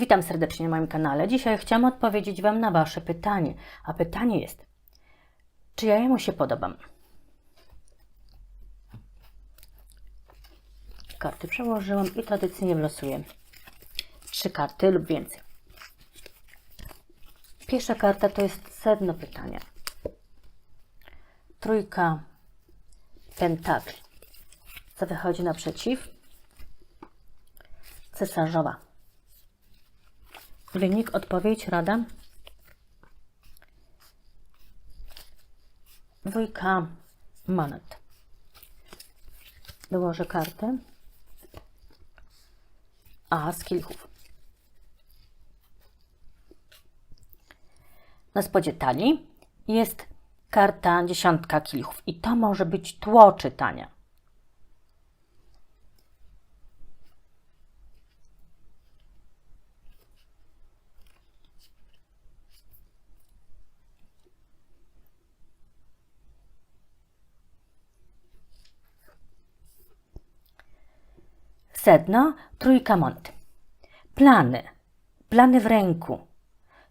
Witam serdecznie na moim kanale. Dzisiaj chciałam odpowiedzieć Wam na Wasze pytanie. A pytanie jest, czy ja jemu się podobam? Karty przełożyłam i tradycyjnie wylosuję trzy karty lub więcej. Pierwsza karta to jest sedno pytania. Trójka pentakli. Co wychodzi naprzeciw? Cesarzowa. Wynik, odpowiedź, rada. Dwójka monet. Dołożę kartę. A z kilchów. Na spodzie talii jest karta dziesiątka kilchów i to może być tło czytania. Sedno, trójka monet. Plany. Plany w ręku.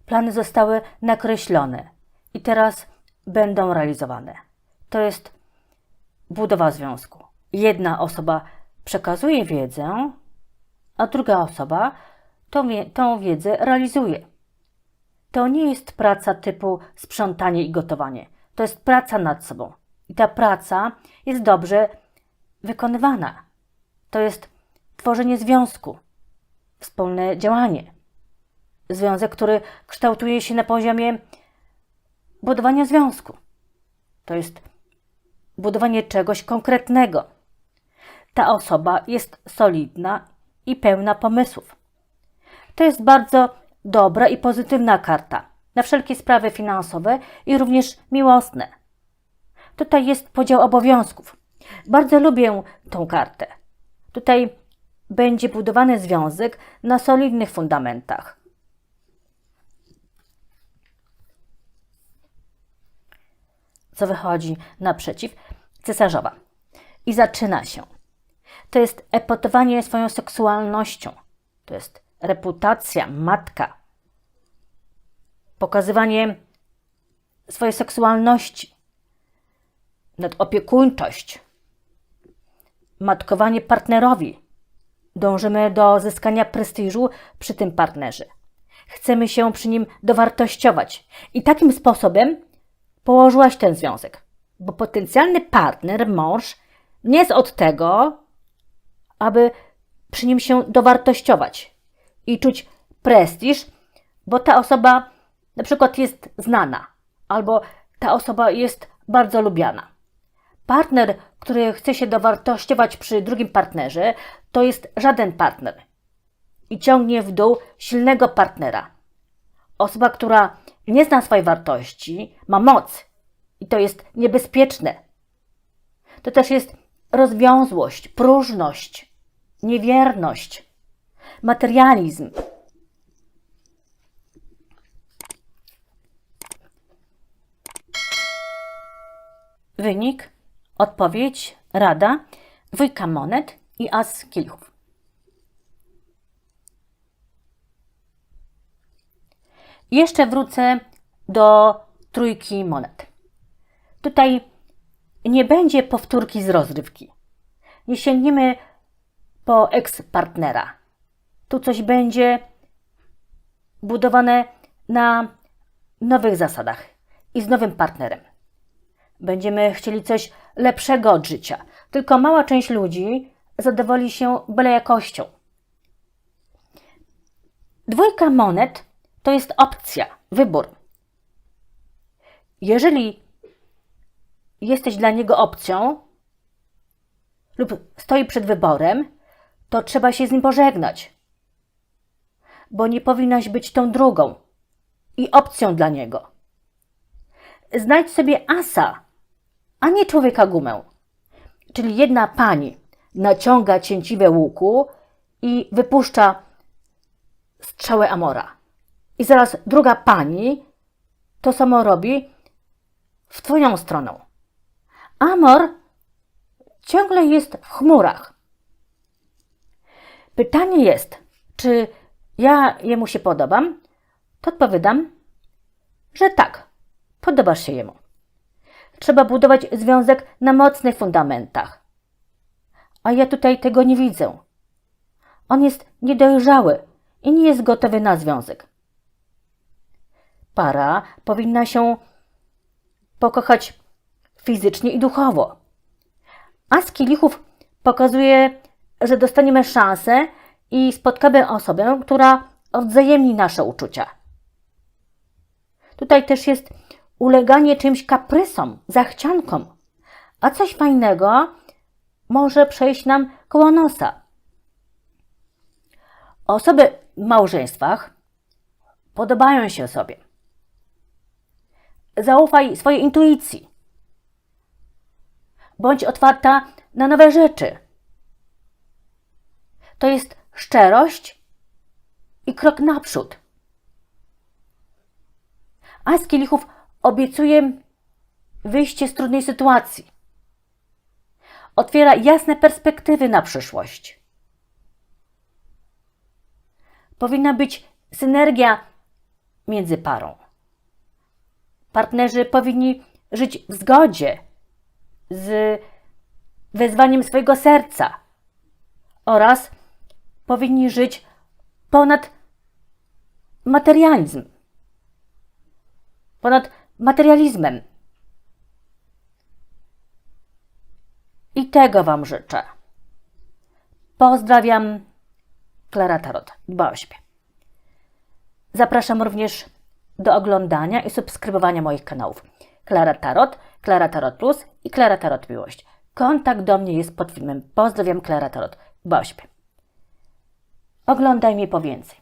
Plany zostały nakreślone i teraz będą realizowane. To jest budowa związku. Jedna osoba przekazuje wiedzę, a druga osoba tą, tą wiedzę realizuje. To nie jest praca typu sprzątanie i gotowanie. To jest praca nad sobą. I ta praca jest dobrze wykonywana. To jest tworzenie związku, wspólne działanie. Związek, który kształtuje się na poziomie budowania związku. To jest budowanie czegoś konkretnego. Ta osoba jest solidna i pełna pomysłów. To jest bardzo dobra i pozytywna karta na wszelkie sprawy finansowe i również miłosne. Tutaj jest podział obowiązków. Bardzo lubię tą kartę. Tutaj będzie budowany związek na solidnych fundamentach. Co wychodzi naprzeciw? Cesarzowa. I zaczyna się. To jest epotowanie swoją seksualnością. To jest reputacja, matka. Pokazywanie swojej seksualności. Nadopiekuńczość. Matkowanie partnerowi. Dążymy do zyskania prestiżu przy tym partnerze. Chcemy się przy nim dowartościować. I takim sposobem położyłaś ten związek. Bo potencjalny partner, mąż, nie jest od tego, aby przy nim się dowartościować i czuć prestiż, bo ta osoba na przykład jest znana albo ta osoba jest bardzo lubiana. Partner, który chce się dowartościować przy drugim partnerze, to jest żaden partner i ciągnie w dół silnego partnera. Osoba, która nie zna swojej wartości, ma moc i to jest niebezpieczne. To też jest rozwiązłość, próżność, niewierność, materializm. Wynik, odpowiedź, rada, dwójka monet i as kilchów. Jeszcze wrócę do trójki monet. Tutaj nie będzie powtórki z rozrywki. Nie sięgniemy po eks-partnera. Tu coś będzie budowane na nowych zasadach i z nowym partnerem. Będziemy chcieli coś lepszego od życia. Tylko mała część ludzi zadowoli się byle jakością. Dwójka monet to jest opcja, wybór. Jeżeli jesteś dla niego opcją lub stoi przed wyborem, to trzeba się z nim pożegnać, bo nie powinnaś być tą drugą i opcją dla niego. Znajdź sobie asa, a nie człowieka gumę. Czyli jedna pani naciąga cięciwe łuku i wypuszcza strzałę Amora. I zaraz druga pani to samo robi w twoją stronę. Amor ciągle jest w chmurach. Pytanie jest, czy ja jemu się podobam, to odpowiadam, że tak, podobasz się jemu. Trzeba budować związek na mocnych fundamentach. A ja tutaj tego nie widzę. On jest niedojrzały i nie jest gotowy na związek. Para powinna się pokochać fizycznie i duchowo. A z kielichów pokazuje, że dostaniemy szansę i spotkamy osobę, która odwzajemni nasze uczucia. Tutaj też jest uleganie czymś kaprysom, zachciankom, a coś fajnego może przejść nam koło nosa. Osoby w małżeństwach podobają się sobie. Zaufaj swojej intuicji. Bądź otwarta na nowe rzeczy. To jest szczerość i krok naprzód. A z kielichów obiecuje wyjście z trudnej sytuacji. Otwiera jasne perspektywy na przyszłość. Powinna być synergia między parą. Partnerzy powinni żyć w zgodzie z wezwaniem swojego serca oraz powinni żyć ponad materializm, ponad materializmem. I tego Wam życzę. Pozdrawiam, Klara Tarot. Dba o siebie. Zapraszam również do oglądania i subskrybowania moich kanałów. Klara Tarot, Klara Tarot Plus i Klara Tarot Miłość. Kontakt do mnie jest pod filmem. Pozdrawiam, Klara Tarot. Dba o siebie. Oglądaj mnie po więcej.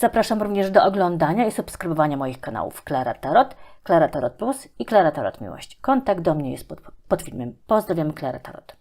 Zapraszam również do oglądania i subskrybowania moich kanałów Klara Tarot, Klara Tarot Plus i Klara Tarot Miłość. Kontakt do mnie jest pod, pod filmem. Pozdrawiam, Klara Tarot.